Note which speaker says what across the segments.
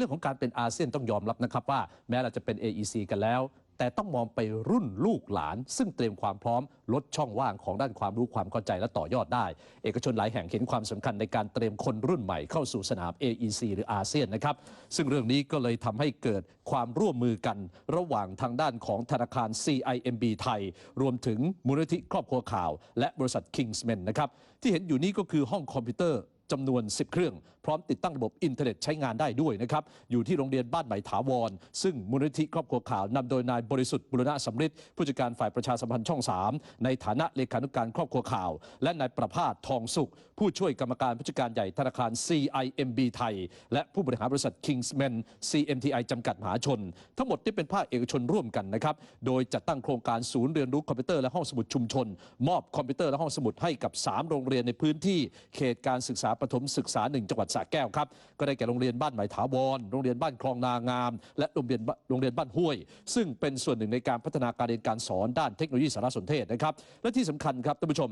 Speaker 1: เรื่องของการเป็นอาเซียนต้องยอมรับนะครับว่าแม้เราจะเป็น AEC กันแล้ว แต่ต้องมองไปรุ่นลูกหลาน ซึ่งเตรียมความพร้อมลดช่องว่างของด้านความรู้ความเข้าใจและต่อยอดได้ เอกชนหลายแห่งเห็นความสำคัญในการเตรียมคนรุ่นใหม่เข้าสู่สนาม AEC หรืออาเซียนนะครับ ซึ่งเรื่องนี้ก็เลยทำให้เกิดความร่วมมือกัน ระหว่างทางด้านของธนาคาร CIMB ไทย รวมถึงมูลนิธิครอบครัวข่าว และบริษัท Kingsman นะครับที่เห็นอยู่นี้ก็คือห้องคอมพิวเตอร์ จำนวน 10 เครื่อง พร้อมติดตั้งระบบอินเทอร์เน็ตใช้งานได้ด้วยนะครับ อยู่ที่โรงเรียนบ้านใหม่ถาวร ซึ่งมูลนิธิครอบครัวข่าวนำโดยนายบริสุทธิ์บุรณะสำริดผู้จัดการฝ่ายประชาสัมพันธ์ช่อง 3 ในฐานะเลขานุการครอบครัวข่าว และนายประภาสทองสุข ผู้ช่วยกรรมการผู้จัดการใหญ่ธนาคาร CIMB ไทย และผู้บริหารบริษัท Kingsman CMTI จำกัดมหาชน ทั้งหมดที่เป็นภาคเอกชนร่วมกันนะครับโดยจัดตั้งโครงการศูนย์เรียนรู้คอมพิวเตอร์และห้องสมุดชุมชน มอบคอมพิวเตอร์และห้องสมุดให้กับ 3 โรงเรียนในพื้นที่เขตการศึกษาประถมศึกษา1จังหวัดสระแก้วครับ ก็ได้แก่โรงเรียนบ้านหม่ถาวร โรงเรียนบ้านคลองนางาม และโรงเรียนโรงเรียนบ้านห้วย ซึ่งเป็นส่วนหนึ่งในการพัฒนาการเรียนการสอนด้านเทคโนโลยีสารสนเทศนะครับ และที่สำคัญครับท่านผู้ชม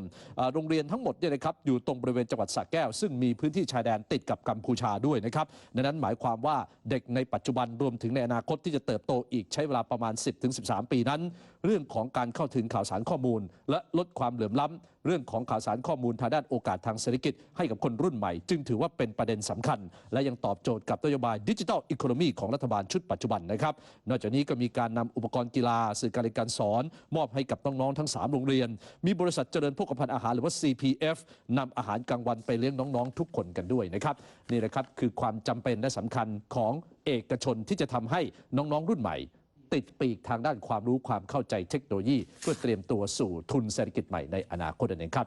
Speaker 1: โรงเรียนทั้งหมดเนี่ยนะครับอยู่ตรงบริเวณจังหวัดสระแก้ว ซึ่งมีพื้นที่ชายแดนติดกับกัมพูชาด้วยนะครับดังนั้นหมายความว่าเด็กในปัจจุบันรวมถึงในอนาคตที่จะเติบโตอีกใช้เวลาประมาณ 10-13 ปีนั้น เรื่องของการเข้าถึงข่าวสารข้อมูล และลดความเหลื่อมล้ำเรื่องของข่าวสารข้อมูลทางด้านโอกาสทางเศรษฐกิจให้กับคนรุ่นใหม่ จึงถือว่าเป็นประเด็นสำคัญ และยังตอบโจทย์กับนโยบายดิจิทัลอีโคโนมีของรัฐบาลชุดปัจจุบันนะครับ นอกจากนี้ก็มีการนำอุปกรณ์กีฬา สื่อการเรียนการสอน มอบให้กับน้องๆทั้ง 3 โรงเรียน มีบริษัทเจริญโภคภัณฑ์อาหารหรือว่า CPF นำอาหารกลางวันไปเลี้ยงน้องๆ ทุกคนกันด้วยนะครับนี่แหละครับคือความจำเป็นและสำคัญของเอกชนที่จะทำให้น้องๆรุ่นใหม่ ติดปีกทางด้านความรู้ความเข้าใจเทคโนโลยี เพื่อเตรียมตัวสู่ทุนเศรษฐกิจใหม่ในอนาคตนั่นเองครับ